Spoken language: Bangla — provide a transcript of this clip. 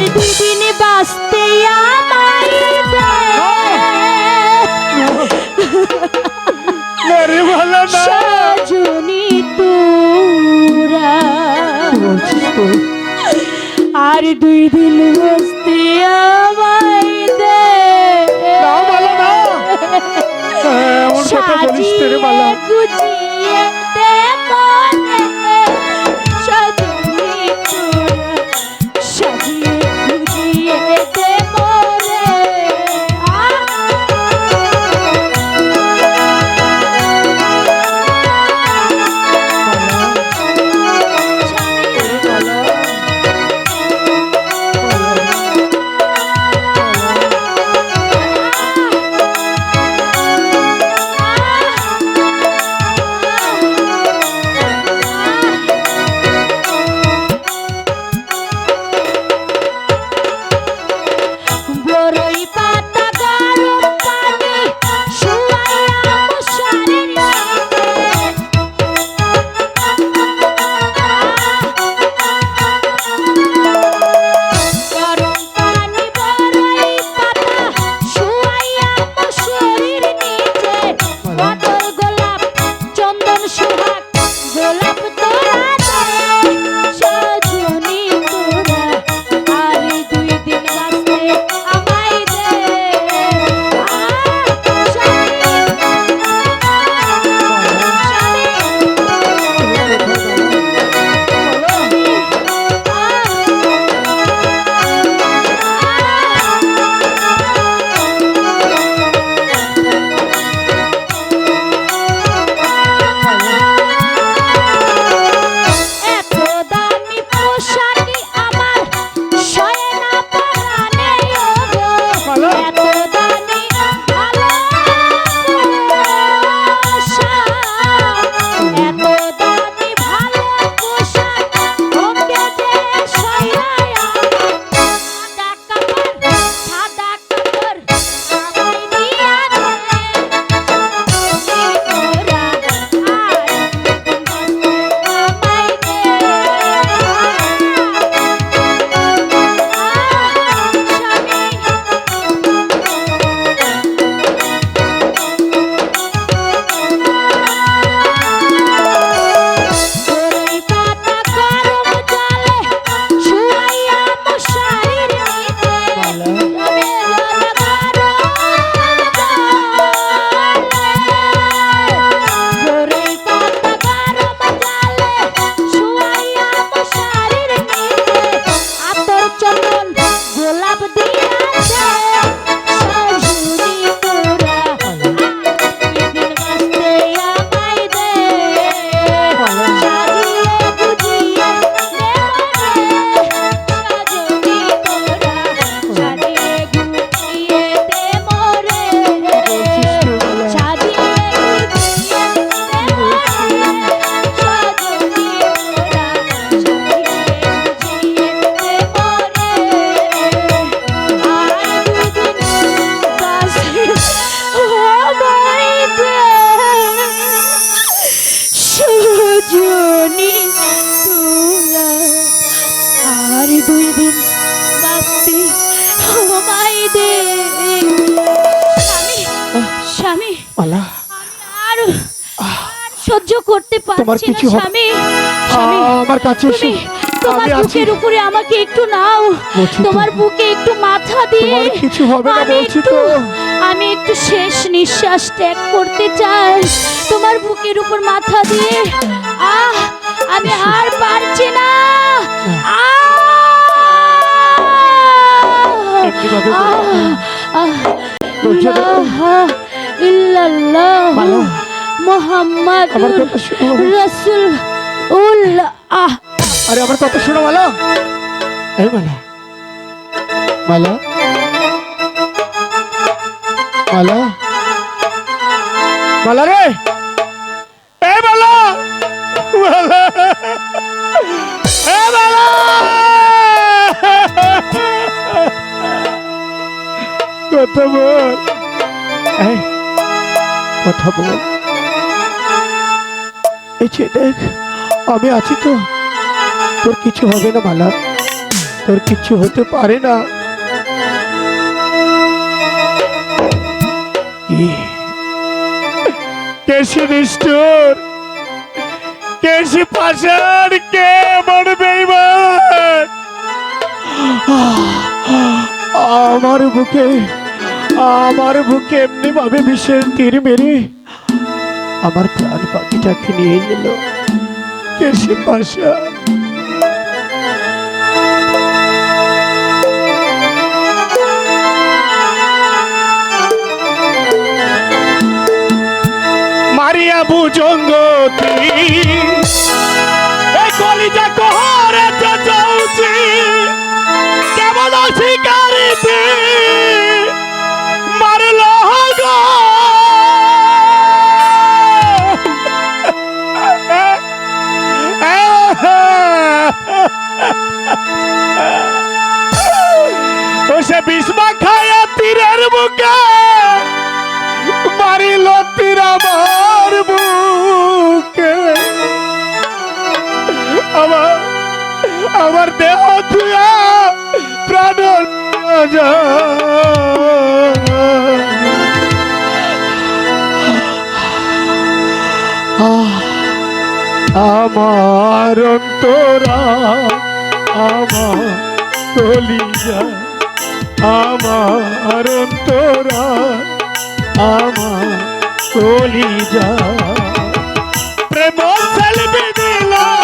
আর দুই দিন বাঁচতে আমায় সজনী তোরা। আর দুই দিন বসতে আমায় দে। সাজিয়ে গুছিয়ে মনে। সহ্য করতে পারছি না স্বামী। আমার কাছে এসো। তোমার বুকের উপরে আমাকে একটু নাও। তোমার বুকে একটু মাথা দিয়ে। তোমার কিছু হবে না আমি বলছি একটু তো। আমি একটু শেষ নিঃশ্বাস ত্যাগ করতে চাই। তোমার বুকের উপর মাথা দিয়ে। আহ আমি আর পারছি না। আহ! ইল্লাল্লাহ। মোহাম্মদ আমার কথা শোনো রসুল উল্লাহ আহ আরে আমার কথা শোনো মালা এই মালা মালা মালা মালা রে। এই মালা মালা এই মালা কথা বল। এই কথা বল। এই দেখ, আমি আছি তো। তোর কিছু হবে না বালা। তোর কিছু হতে পারে না। আমার বুকে আমার বুকে এমনি ভাবে বিষের তীর মেরে আমার প্রাণ পাখিটা খেয়ে গেল। কেসে পাশা? মারিয়া কেমন অধিকারী আমার অন্তরা আমার তলি যায় আমার অন্তরা আমার তলি যায় প্রেম দিলা